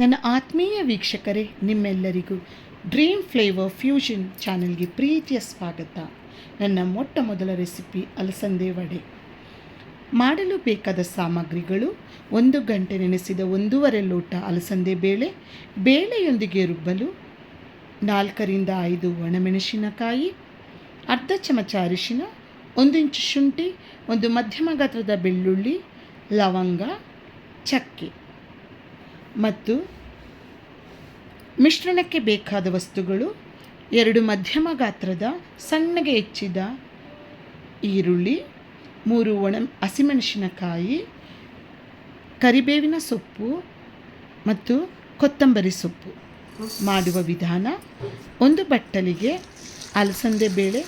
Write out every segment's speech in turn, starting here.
ನನ್ನ ಆತ್ಮೀಯ ವೀಕ್ಷಕರೇ, ನಿಮ್ಮೆಲ್ಲರಿಗೂ ಡ್ರೀಮ್ ಫ್ಲೇವರ್ ಫ್ಯೂಷನ್ ಚಾನೆಲ್ಗೆ ಪ್ರೀತಿಯ ಸ್ವಾಗತ. ನನ್ನ ಮೊಟ್ಟ ಮೊದಲ ರೆಸಿಪಿ ಅಲಸಂದೆ ವಡೆ. ಮಾಡಲು ಬೇಕಾದ ಸಾಮಗ್ರಿಗಳು, ಒಂದು ಗಂಟೆ ನೆನೆಸಿದ ಒಂದೂವರೆ ಲೋಟ ಅಲಸಂದೆ ಬೇಳೆ, ಬೇಳೆಯೊಂದಿಗೆ ರುಬ್ಬಲು ನಾಲ್ಕರಿಂದ ಐದು ಒಣಮೆಣಸಿನಕಾಯಿ, ಅರ್ಧ ಚಮಚ ಅರಿಶಿನ, ಒಂದು ಇಂಚು ಶುಂಠಿ, ಒಂದು ಮಧ್ಯಮ ಗಾತ್ರದ ಬೆಳ್ಳುಳ್ಳಿ, ಲವಂಗ, ಚಕ್ಕೆ. ಮತ್ತು ಮಿಶ್ರಣಕ್ಕೆ ಬೇಕಾದ ವಸ್ತುಗಳು ಎರಡು ಮಧ್ಯಮ ಗಾತ್ರದ ಸಣ್ಣಗೆ ಹೆಚ್ಚಿದ ಈರುಳ್ಳಿ, ಮೂರು ಒಣ ಹಸಿಮೆಣಸಿನಕಾಯಿ, ಕರಿಬೇವಿನ ಸೊಪ್ಪು ಮತ್ತು ಕೊತ್ತಂಬರಿ ಸೊಪ್ಪು ಮಾಡುವ ವಿಧಾನ ಒಂದು ಬಟ್ಟಲಿಗೆ ಅಲಸಂದೆ ಬೇಳೆ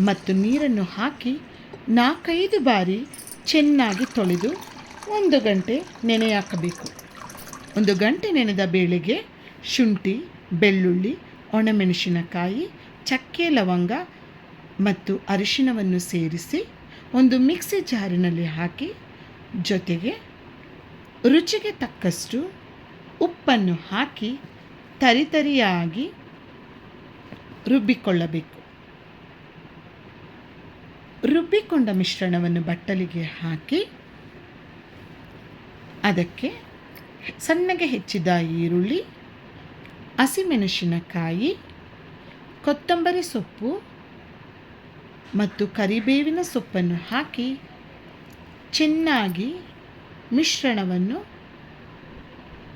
ಮತ್ತು ನೀರನ್ನು ಹಾಕಿ ನಾಲ್ಕೈದು ಬಾರಿ ಚೆನ್ನಾಗಿ ತೊಳೆದು ಒಂದು ಗಂಟೆ ನೆನೆ ಹಾಕಬೇಕು ಒಂದು ಗಂಟೆ ನೆನೆದ ಬೇಳೆಗೆ ಶುಂಠಿ, ಬೆಳ್ಳುಳ್ಳಿ, ಒಣಮೆಣಸಿನಕಾಯಿ, ಚಕ್ಕೆ ಲವಂಗ ಮತ್ತು ಅರಿಶಿಣವನ್ನು ಸೇರಿಸಿ ಒಂದು ಮಿಕ್ಸಿ ಜಾರಿನಲ್ಲಿ ಹಾಕಿ ಜೊತೆಗೆ ರುಚಿಗೆ ತಕ್ಕಷ್ಟು ಉಪ್ಪನ್ನು ಹಾಕಿ ತರಿತರಿಯಾಗಿ ರುಬ್ಬಿಕೊಳ್ಳಬೇಕು. ರುಬ್ಬಿಕೊಂಡ ಮಿಶ್ರಣವನ್ನು ಬಟ್ಟಲಿಗೆ ಹಾಕಿ ಅದಕ್ಕೆ ಸಣ್ಣಗೆ ಹೆಚ್ಚಿದ ಈರುಳ್ಳಿ, ಹಸಿಮೆಣಸಿನಕಾಯಿ, ಕೊತ್ತಂಬರಿ ಸೊಪ್ಪು ಮತ್ತು ಕರಿಬೇವಿನ ಸೊಪ್ಪನ್ನು ಹಾಕಿ ಚೆನ್ನಾಗಿ ಮಿಶ್ರಣವನ್ನು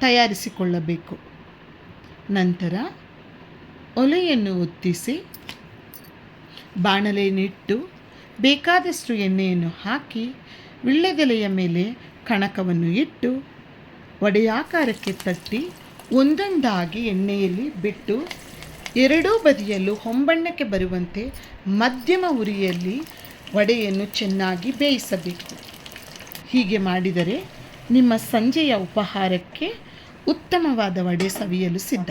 ತಯಾರಿಸಿಕೊಳ್ಳಬೇಕು. ನಂತರ ಒಲೆಯನ್ನು ಒತ್ತಿಸಿ ಬಾಣಲೆಯನ್ನಿಟ್ಟು ಬೇಕಾದಷ್ಟು ಎಣ್ಣೆಯನ್ನು ಹಾಕಿ, ವಿಳ್ಳೆದೆಲೆಯ ಮೇಲೆ ಕಣಕವನ್ನು ಇಟ್ಟು ಒಡೆಯಾಕಾರಕ್ಕೆ ತಟ್ಟಿ ಒಂದೊಂದಾಗಿ ಎಣ್ಣೆಯಲ್ಲಿ ಬಿಟ್ಟು ಎರಡೂ ಬದಿಯಲ್ಲೂ ಹೊಂಬಣ್ಣಕ್ಕೆ ಬರುವಂತೆ ಮಧ್ಯಮ ಉರಿಯಲ್ಲಿ ವಡೆಯನ್ನು ಚೆನ್ನಾಗಿ ಬೇಯಿಸಬೇಕು. ಹೀಗೆ ಮಾಡಿದರೆ ನಿಮ್ಮ ಸಂಜೆಯ ಉಪಹಾರಕ್ಕೆ ಉತ್ತಮವಾದ ವಡೆ ಸವಿಯಲು ಸಿದ್ಧ.